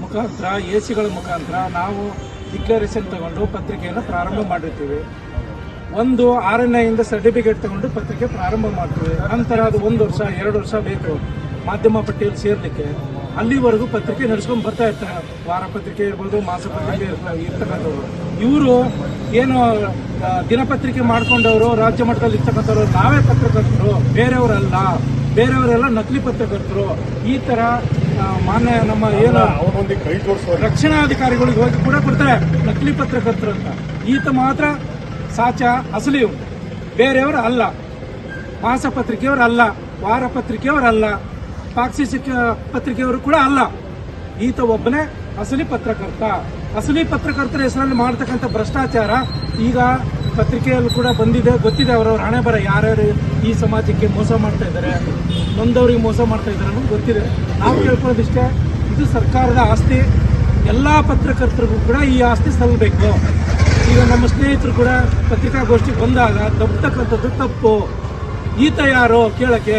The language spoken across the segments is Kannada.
ಮುಖಾಂತರ ಎ ಸಿಗಳ ಮುಖಾಂತರ ನಾವು ಡಿಕ್ಲರೇಷನ್ ತಗೊಂಡು ಪತ್ರಿಕೆಯನ್ನು ಪ್ರಾರಂಭ ಮಾಡಿರ್ತೀವಿ. ಒಂದು ಆರನೆಯಿಂದ ಸರ್ಟಿಫಿಕೇಟ್ ತಗೊಂಡು ಪತ್ರಿಕೆ ಪ್ರಾರಂಭ ಮಾಡ್ತೀವಿ. ನಂತರ ಅದು ಒಂದು ವರ್ಷ ಎರಡು ವರ್ಷ ಬೇಕು ಮಾಧ್ಯಮ ಪಟ್ಟಿಯಲ್ಲಿ ಸೇರಲಿಕ್ಕೆ. ಅಲ್ಲಿವರೆಗೂ ಪತ್ರಿಕೆ ನಡೆಸ್ಕೊಂಡು ಬರ್ತಾ ಇರ್ತಾರೆ. ವಾರ ಪತ್ರಿಕೆ ಇರ್ಬೋದು ಮಾಸ ಪತ್ರಿಕೆ ಇರ್ತ- ಇರ್ತಕ್ಕಂಥವ್ರು. ಇವರು ಏನು ದಿನಪತ್ರಿಕೆ ಮಾಡ್ಕೊಂಡವರು ರಾಜ್ಯ ಮಟ್ಟದಲ್ಲಿ ಇರ್ತಕ್ಕಂಥವ್ರು ನಾವೇ ಪತ್ರಕರ್ತರು ಬೇರೆಯವರಲ್ಲ. ಬೇರೆಯವರೆಲ್ಲ ನಕಲಿ ಪತ್ರಕರ್ತರು. ಈ ಆ, ಮಾನ್ಯ ನಮ್ಮ ಏನು ರಕ್ಷಣಾ ಕೈ ತೋರಿಸುವ ರಕ್ಷಣಾಧಿಕಾರಿಗಳಿಗೆ ಹೋಗಿ ಕೂಡ ಕೊಡ್ತಾರೆ ನಕಲಿ ಪತ್ರಕರ್ತರು ಅಂತ. ಈತ ಮಾತ್ರ ಸಾಚ ಅಸಲಿ. ಬೇರೆಯವರು ಅಲ್ಲ. ಮಾಸ ಪತ್ರಿಕೆಯವರು ಅಲ್ಲ. ವಾರ ಪತ್ರಿಕೆಯವರು ಅಲ್ಲ. ಪಾಕ್ಷಿ ಸಿಕ್ಕ- ಪತ್ರಿಕೆಯವರು ಕೂಡ ಅಲ್ಲ. ಈತ ಒಬ್ಬನೇ ಅಸಲಿ ಪತ್ರಕರ್ತ. ಅಸಲಿ ಪತ್ರಕರ್ತರ ಹೆಸರಲ್ಲಿ ಮಾಡ್ತಕ್ಕಂಥ ಭ್ರಷ್ಟಾಚಾರ ಈಗ ಪತ್ರಿಕೆಯಲ್ಲೂ ಕೂಡ ಬಂದಿದೆ ಗೊತ್ತಿದೆ. ಅವರವ್ರ ಹಣೆ ಬರ ಯಾರ್ಯಾರು ಈ ಸಮಾಜಕ್ಕೆ ಮೋಸ ಮಾಡ್ತಾ ಇದ್ದಾರೆ. ನೊಂದವರಿಗೆ ಮೋಸ ಮಾಡ್ತಾ ಇದ್ದಾರೆ ಅನ್ನೋದು ಗೊತ್ತಿದೆ. ನಾವು ಕೇಳ್ಕೊಳ್ಳೋದಿಷ್ಟೇ ಇದು ಸರ್ಕಾರದ ಆಸ್ತಿ. ಎಲ್ಲ ಪತ್ರಕರ್ತರಿಗೂ ಕೂಡ ಈ ಆಸ್ತಿ ಸಲ್ಲಬೇಕು. ಈಗ ನಮ್ಮ ಸ್ನೇಹಿತರು ಕೂಡ ಪತ್ರಿಕಾಗೋಷ್ಠಿಗೆ ಬಂದಾಗ ತಪ್ಪತಕ್ಕಂಥದ್ದು ತಪ್ಪು. ಈತ ಯಾರೋ ಕೇಳಕ್ಕೆ?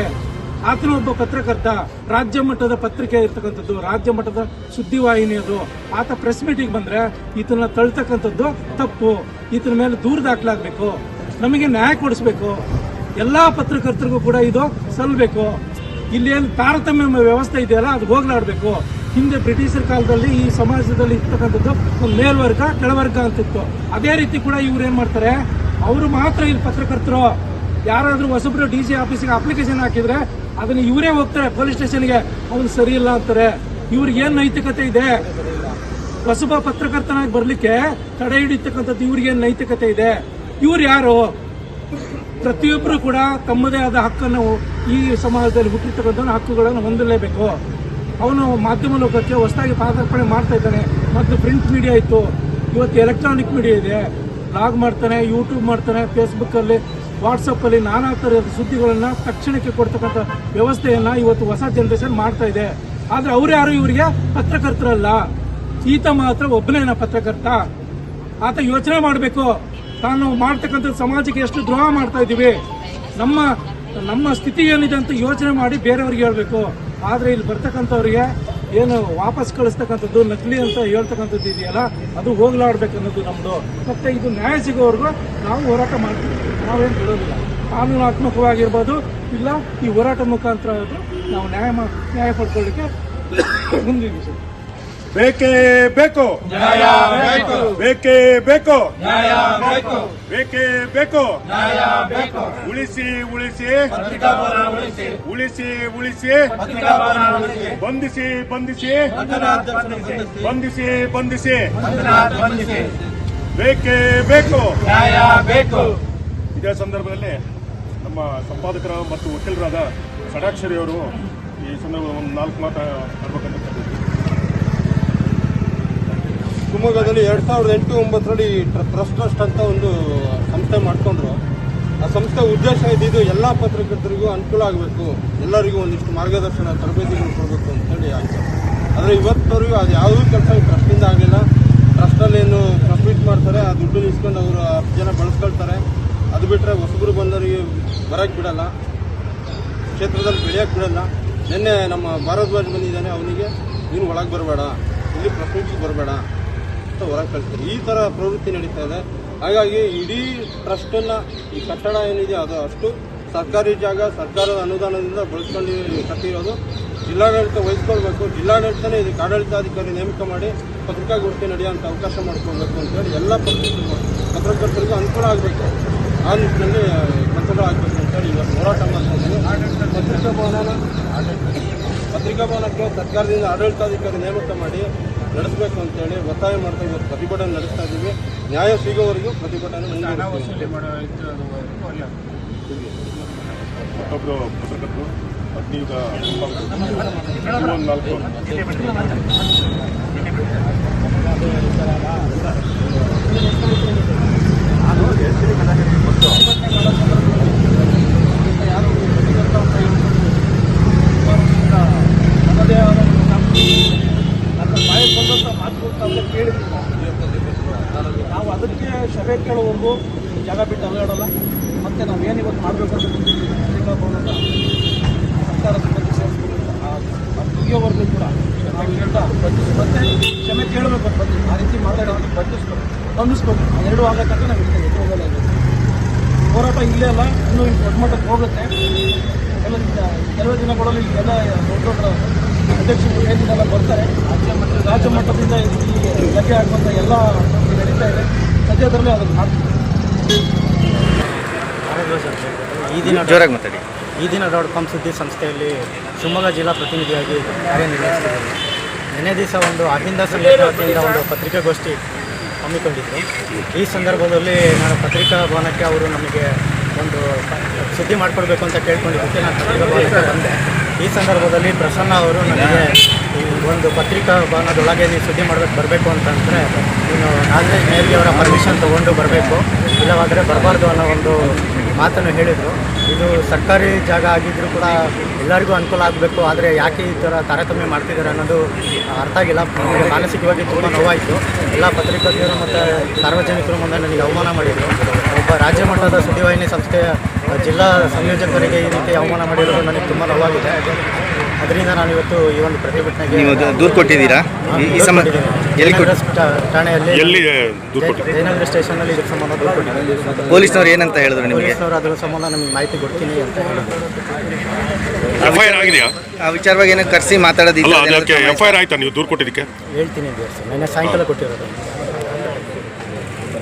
ಆತನ ಒಬ್ಬ ಪತ್ರಕರ್ತ. ರಾಜ್ಯ ಮಟ್ಟದ ಪತ್ರಿಕೆ ಇರ್ತಕ್ಕಂಥದ್ದು, ರಾಜ್ಯ ಮಟ್ಟದ ಸುದ್ದಿವಾಹಿನಿ ಅದು. ಆತ ಪ್ರೆಸ್ ಮೀಟಿಂಗ್ ಬಂದ್ರೆ ಈತನ ತಳ್ತಕ್ಕಂಥದ್ದು ತಪ್ಪು. ಈತನ ಮೇಲೆ ದೂರ ದಾಖಲಾಗಬೇಕು. ನಮಗೆ ನ್ಯಾಯ ಕೊಡಿಸ್ಬೇಕು. ಎಲ್ಲಾ ಪತ್ರಕರ್ತರಿಗೂ ಕೂಡ ಇದು ಸಲ್ಲಬೇಕು. ಇಲ್ಲಿ ಏನು ತಾರತಮ್ಯ ವ್ಯವಸ್ಥೆ ಇದೆಯಲ್ಲ, ಅದು ಹೋಗ್ಲಾಡ್ಬೇಕು. ಹಿಂದೆ ಬ್ರಿಟಿಷರ ಕಾಲದಲ್ಲಿ ಈ ಸಮಾಜದಲ್ಲಿ ಇರ್ತಕ್ಕಂಥದ್ದು ಒಂದು ಮೇಲ್ವರ್ಗ, ಕೆಳವರ್ಗ ಅಂತಿತ್ತು. ಅದೇ ರೀತಿ ಕೂಡ ಇವ್ರು ಏನು ಮಾಡ್ತಾರೆ, ಅವರು ಮಾತ್ರ ಇಲ್ಲಿ ಪತ್ರಕರ್ತರು. ಯಾರಾದರೂ ಹೊಸಬ್ರು ಡಿ ಸಿ ಆಫೀಸಿಗೆ ಅಪ್ಲಿಕೇಶನ್ ಹಾಕಿದ್ರೆ ಅದನ್ನ ಇವರೇ ಹೋಗ್ತಾರೆ, ಪೊಲೀಸ್ ಸ್ಟೇಷನ್ಗೆ. ಅವ್ನು ಸರಿ ಇಲ್ಲ ಅಂತಾರೆ. ಇವ್ರಿಗೆ ಏನು ನೈತಿಕತೆ ಇದೆ? ಹೊಸಬ ಪತ್ರಕರ್ತನಾಗಿ ಬರಲಿಕ್ಕೆ ತಡೆ ಹಿಡಿತಕ್ಕಂಥದ್ದು ಇವ್ರಿಗೆ ಏನು ನೈತಿಕತೆ ಇದೆ? ಇವ್ರು ಯಾರು? ಪ್ರತಿಯೊಬ್ಬರು ಕೂಡ ತಮ್ಮದೇ ಆದ ಹಕ್ಕನ್ನು ಈ ಸಮಾಜದಲ್ಲಿ ಹುಟ್ಟಿರ್ತಕ್ಕಂಥ ಹಕ್ಕುಗಳನ್ನು ಹೊಂದಲೇಬೇಕು. ಅವನು ಮಾಧ್ಯಮ ಲೋಕಕ್ಕೆ ಹೊಸದಾಗಿ ಪಾದಾರ್ಪಣೆ ಮಾಡ್ತಾ ಇದ್ದಾನೆ. ಮತ್ತು ಪ್ರಿಂಟ್ ಮೀಡಿಯಾ ಇತ್ತು. ಇವತ್ತು ಎಲೆಕ್ಟ್ರಾನಿಕ್ ಮೀಡಿಯಾ ಇದೆ. ಬ್ಲಾಗ್ ಮಾಡ್ತಾನೆ ಯೂಟ್ಯೂಬ್ ಮಾಡ್ತಾನೆ ಫೇಸ್ಬುಕ್ಕಲ್ಲಿ ವಾಟ್ಸಪ್ಪಲ್ಲಿ ನಾನಾ ಥರದ ಸುದ್ದಿಗಳನ್ನು ತಕ್ಷಣಕ್ಕೆ ಕೊಡ್ತಕ್ಕಂಥ ವ್ಯವಸ್ಥೆಯನ್ನು ಇವತ್ತು ಹೊಸ ಜನರೇಷನ್ ಮಾಡ್ತಾ ಇದೆ. ಆದರೆ ಅವ್ರು ಯಾರು? ಇವರಿಗೆ ಪತ್ರಕರ್ತರಲ್ಲ. ಈತ ಮಾತ್ರ ಒಬ್ಬನೇನ ಪತ್ರಕರ್ತ. ಆತ ಯೋಚನೆ ಮಾಡಬೇಕು. ತಾನು ಮಾಡ್ತಕ್ಕಂಥ ಸಮಾಜಕ್ಕೆ ಎಷ್ಟು ದ್ರೋಹ ಮಾಡ್ತಾ ಇದ್ದೀವಿ, ನಮ್ಮ ನಮ್ಮ ಸ್ಥಿತಿ ಏನಿದೆ ಅಂತ ಯೋಚನೆ ಮಾಡಿ ಬೇರೆಯವ್ರಿಗೆ ಹೇಳಬೇಕು. ಆದರೆ ಇಲ್ಲಿ ಬರ್ತಕ್ಕಂಥವ್ರಿಗೆ ಏನು ವಾಪಸ್ ಕಳಿಸ್ತಕ್ಕಂಥದ್ದು, ನಕಲಿ ಅಂತ ಹೇಳ್ತಕ್ಕಂಥದ್ದು ಇದೆಯಲ್ಲ, ಅದು ಹೋಗ್ಲಾಡ್ಬೇಕನ್ನೋದು ಅನ್ನೋದು ಮತ್ತು ಇದು ನ್ಯಾಯ ಸಿಗೋವರೆಗೂ ನಾವು ಹೋರಾಟ ಮಾಡ್ತೀವಿ. ನಾವೇನು ಬಿಡೋದಿಲ್ಲ ಕಾನೂನಾತ್ಮಕವಾಗಿರ್ಬೋದು ಇಲ್ಲ ಈ ಹೋರಾಟ ಮುಖಾಂತರ ನಾವು ನ್ಯಾಯ ನ್ಯಾಯ ಪಡ್ಕೊಳ್ಳಿಕ್ಕೆ ಮುಂದಿದ್ದೀವಿ ಸರ್ ಬೇಕೇ ಬೇಕು. ಬೇಕೇ. ಬೇಕು ಬೇಕೇ. ಬೇಕು. ಬೇಕು ಉಳಿಸಿ ಉಳಿಸಿ. ಉಳಿಸಿ. ಉಳಿಸಿ ಬಂಧಿಸಿ ಬಂಧಿಸಿ. ಬಂಧಿಸಿ. ಬಂಧಿಸಿ ಬೇಕೇ ಬೇಕು. ಬೇಕು. ಇದೇ ಸಂದರ್ಭದಲ್ಲಿ ನಮ್ಮ ಸಂಪಾದಕರ ಮತ್ತು ವಕೀಲರಾದ ಷಡಾಕ್ಷರಿ ಅವರು ಈ ಸಂದರ್ಭದಲ್ಲಿ ಒಂದು ನಾಲ್ಕು ಮಾತು ಆಡ್ಬೇಕಂತ. ಶಿವಮೊಗ್ಗದಲ್ಲಿ ಎರಡು ಸಾವಿರದ ಎಂಟು ಒಂಬತ್ತರಲ್ಲಿ ಟ್ರಸ್ಟ್ ಟ್ರಸ್ಟ್ ಅಂತ ಒಂದು ಸಂಸ್ಥೆ ಮಾಡಿಕೊಂಡ್ರು. ಆ ಸಂಸ್ಥೆ ಉದ್ದೇಶ ಇದ್ದಿದ್ದು ಎಲ್ಲ ಪತ್ರಕರ್ತರಿಗೂ ಅನುಕೂಲ ಆಗಬೇಕು. ಎಲ್ಲರಿಗೂ ಒಂದಿಷ್ಟು ಮಾರ್ಗದರ್ಶನ ತರಬೇತಿಗಳು ಕೊಡಬೇಕು ಅಂತೇಳಿ ಆಯಿತು. ಆದರೆ ಇವತ್ತವರೆಗೂ ಅದು ಯಾವುದೂ ಕೆಲಸ ಟ್ರಸ್ಟಿಂದ ಆಗಲಿಲ್ಲ ಟ್ರಸ್ಟಲ್ಲೇನು ಪ್ರಫಿಟ್ ಮಾಡ್ತಾರೆ, ಆ ದುಡ್ಡು ಇಸ್ಕೊಂಡು ಅವರು ಹತ್ತು ಜನ ಬಳಸ್ಕೊಳ್ತಾರೆ. ಅದು ಬಿಟ್ಟರೆ ಹೊಸಬರು ಬಂದವರಿಗೆ ಬರೋಕ್ಕೆ ಬಿಡಲ್ಲ. ಕ್ಷೇತ್ರದಲ್ಲಿ ಬೆಳೆಯೋಕ್ಕೆ ಬಿಡಲ್ಲ. ನಿನ್ನೆ ನಮ್ಮ ಭಾರದ್ವಾಜ್ ಬಂದಿದ್ದಾನೆ ಅವನಿಗೆ, ನೀನು ಒಳಗೆ ಬರಬೇಡ. ಇಲ್ಲಿ ಪ್ರಶ್ನಿಸಿ ಬರಬೇಡ. ಅಂತ ಹೊರಗೆ ಕಳಿಸ್ತಾರೆ. ಈ ಥರ ಪ್ರವೃತ್ತಿ ನಡೀತಾ ಇದೆ. ಹಾಗಾಗಿ ಇಡೀ ಟ್ರಸ್ಟನ್ನು ಈ ಕಟ್ಟಡ ಏನಿದೆ ಅದು ಅಷ್ಟು ಸರ್ಕಾರಿ ಜಾಗ, ಸರ್ಕಾರದ ಅನುದಾನದಿಂದ ಬಳಸ್ಕೊಂಡು ಕಟ್ಟಿರೋದು. ಜಿಲ್ಲಾಡಳಿತ ವಹಿಸ್ಕೊಳ್ಬೇಕು. ಜಿಲ್ಲಾಡಳಿತನೇ ಇದಕ್ಕೆ ಆಡಳಿತಾಧಿಕಾರಿ ನೇಮಕ ಮಾಡಿ ಪತ್ರಿಕಾಗೋಷ್ಠಿ ನಡೆಯುವಂಥ ಅವಕಾಶ ಮಾಡಿಕೊಳ್ಬೇಕು ಅಂತೇಳಿ ಎಲ್ಲ ಪತ್ರಿಕೆ ಪತ್ರಕರ್ತರಿಗೂ ಅನುಕೂಲ ಆಗಬೇಕು. ಆ ನಿಟ್ಟಿನಲ್ಲಿ ಕೆಲಸಗಳಾಗಬೇಕು ಅಂತೇಳಿ ಇವತ್ತು ಹೋರಾಟ ಮಾಡ್ತಾ ಇದ್ದೀವಿ ಪತ್ರಿಕಾ ಭವನ ಪತ್ರಿಕಾ ಭವನಕ್ಕೆ ಸರ್ಕಾರದಿಂದ ಆಡಳಿತಾಧಿಕಾರಿ ನೇಮಕ ಮಾಡಿ ನಡೆಸಬೇಕು ಅಂತೇಳಿ ಒತ್ತಾಯ ಮಾಡ್ತಾ ಇವತ್ತು ಪ್ರತಿಭಟನೆ ನಡೆಸ್ತಾ ಇದ್ದೀವಿ. ನ್ಯಾಯ ಸಿಗೋವರೆಗೂ ಪ್ರತಿಭಟನೆ ಮತ್ತೊಬ್ಬರು ಪತ್ರಕರ್ತರು ಹದಿನೈದು ನಾಲ್ಕು ನನ್ನದೇ ಆದ ಒಂದು ನಮ್ಮ ನನ್ನ ಬಾಯಿಗೆ ಬಂದಂಥ ಮಾತುಗಳು ತಾವೆಲ್ಲ ಕೇಳಿದ್ದೀವಿ ನಾವು ಅದಕ್ಕೆ ಸಭೆ ಕೇಳೋವರೆಗೂ ಜಾಗ ಬಿಟ್ಟು ಅಲ್ಲಾಡಲ್ಲ ಮತ್ತು ನಾವು ಏನು ಇವತ್ತು ಮಾಡಬೇಕು ಅಂತ ಬಂದಿದ್ದೀವಿ ಪತ್ರಿಕಾ ಭವನದ ಸರ್ಕಾರ ಸಿಬ್ಬಂದಿ ಸೇರಿಸ್ಕೊಂಡು ಆ ಮುಗಿಯೋವರೆಗೂ ಕೂಡ ನಾವು ಇಲ್ಲಿಂದ ಕ್ಷಮೆ ಕೇಳಬೇಕು ಅಂತ ಬಂದಿಲ್ಲ ಆ ರೀತಿ ಮಾತಾಡೋದು ಬಂಧಿಸ್ಬೇಕು ಬಂಧಿಸ್ಬೇಕು ಎರಡು ಆಗಕ್ಕಂತ ನಾವು ಇರ್ತೇವೆ ಇದು. ಹೋರಾಟ ಇಲ್ಲೇ ಅಲ್ಲ ಇನ್ನೂ ದೊಡ್ಡ ಮಟ್ಟಕ್ಕೆ ಹೋಗುತ್ತೆ. ಎಲ್ಲ ಕೆಲವೇ ದಿನಗಳಲ್ಲಿ ಎಲ್ಲ ದೊಡ್ಡ ದೊಡ್ಡ ಅಧ್ಯಕ್ಷರು ಏನಿದೆಲ್ಲ ಬರ್ತಾರೆ ರಾಜ್ಯ ಮಟ್ಟ ರಾಜ್ಯ ಮಟ್ಟದಿಂದ ಈ ಲಗ್ಗೆ ಆಗುವಂಥ ಎಲ್ಲ ನಡೀತಾ ಇದೆ. ಸದ್ಯದಲ್ಲೇ ಅದನ್ನು ಮಾಡ್ತೀವಿ. ಈ ದಿನ ಜೋರಾಗಿ ಮಾತಾಡಿ. ಈ ದಿನ ಡಾಟ್ ಕಾಮ್ ಸುದ್ದಿ ಸಂಸ್ಥೆಯಲ್ಲಿ ಶಿವಮೊಗ್ಗ ಜಿಲ್ಲಾ ಪ್ರತಿನಿಧಿಯಾಗಿ ಕಾರ್ಯನಿರ್ವಹಿಸ್ತಿದ್ದೇನೆ ನಿನ್ನೆ ದಿವಸ ಒಂದು ಅರವಿಂದ ಸಂಘಟನೆ ಒಂದು ಪತ್ರಿಕಾಗೋಷ್ಠಿ ಹಮ್ಮಿಕೊಂಡಿದ್ದರು ಈ ಸಂದರ್ಭದಲ್ಲಿ ನಾನು ಪತ್ರಿಕಾ ಭವನಕ್ಕೆ ಅವರು ನಮಗೆ ಒಂದು ಸುದ್ದಿ ಮಾಡಿಕೊಡ್ಬೇಕು ಅಂತ ಕೇಳ್ಕೊಂಡಿದ್ದಕ್ಕೆ ನಾನು ಪತ್ರಿಕಾ ಭವನಕ್ಕೆ ಬಂದೆ. ಈ ಸಂದರ್ಭದಲ್ಲಿ ಪ್ರಸನ್ನ ಅವರು ನನಗೆ ಒಂದು ಪತ್ರಿಕಾ ಭವನದೊಳಗೆ ನೀವು ಸುದ್ದಿ ಮಾಡಬೇಕು, ಬರಬೇಕು ಅಂತಂದರೆ ನೀನು ನಾಗರಾಜ್ ಮೇರಿಯವರ ಪರ್ಮಿಷನ್ ತೊಗೊಂಡು ಬರಬೇಕು. ಇಲ್ಲವಾದರೆ ಬರಬಾರ್ದು ಅನ್ನೋ ಒಂದು ಮಾತನ್ನು ಹೇಳಿದರು. ಇದು ಸರ್ಕಾರಿ ಜಾಗ ಆಗಿದ್ದರೂ ಕೂಡ ಎಲ್ಲರಿಗೂ ಅನುಕೂಲ ಆಗಬೇಕು. ಆದರೆ ಯಾಕೆ ಈ ಥರ ತಾರತಮ್ಯ ಮಾಡ್ತಿದ್ದಾರೆ ಅನ್ನೋದು ಅರ್ಥ ಆಗಿಲ್ಲ. ನನಗೆ ಮಾನಸಿಕವಾಗಿ ತುಂಬ ನೋವಾಯಿತು. ಎಲ್ಲ ಪತ್ರಿಕೋದ್ಯರು ಮತ್ತು ಸಾರ್ವಜನಿಕರು ಮುಂದೆ ನನಗೆ ಅವಮಾನ ಮಾಡಿದರು. ಒಬ್ಬ ರಾಜ್ಯ ಮಟ್ಟದ ಸುದ್ದಿವಾಹಿನಿ ಸಂಸ್ಥೆಯ ಜಿಲ್ಲಾ ಸಂಯೋಜಕರಿಗೆ ಈ ರೀತಿ ಅವಮಾನ ಮಾಡಿರೋದು ನನಗೆ ತುಂಬ ನೋವಾಗಿದೆ. ಅದರಿಂದ ನಾನು ಇವತ್ತು ಈ ಒಂದು ಪ್ರತಿಭಟನೆಗೆ ನೀವು ದೂರು ಕೊಟ್ಟಿದ್ದೀರಾ? ಈ- ಜಯನಗರ ಠಾಣೆಯಲ್ಲಿ ಎಲ್ಲಿ ಜಯನಗರ ಸ್ಟೇಷನಲ್ಲಿ ಇದ್ರ ಸಂಬಂಧ ದೂರು ಕೊಟ್ಟಿದ್ದೀನಿ. ಪೊಲೀಸ್ನವ್ರು ಏನಂತ ಹೇಳಿದ್ರು ನಿಮಗೆ? ಪೊಲೀಸ್ನವರು ಅದರ ಸಂಬಂಧ ನಿಮಗೆ ಮಾಹಿತಿ ಕೊಡ್ತೀನಿ ಅಂತ ಹೇಳಿದ್ರು. ಎಫ್ ಐ ಆರ್ ಆಗಿದೆಯಾ? ಆ ವಿಚಾರವಾಗಿ ಏನೋ ಕರೆಸಿ ಮಾತಾಡೋದಿಲ್ಲ ಎಫ್ ಐ ಆರ್ ಆಯ್ತಾ ನೀವು ದೂರು ಕೊಟ್ಟಿದ್ದಕ್ಕೆ? ಹೇಳ್ತೀನಿ ಸರ್ ನೆನ್ನೆ ಸಾಯಂಕಾಲ ಕೊಟ್ಟಿರೋದು.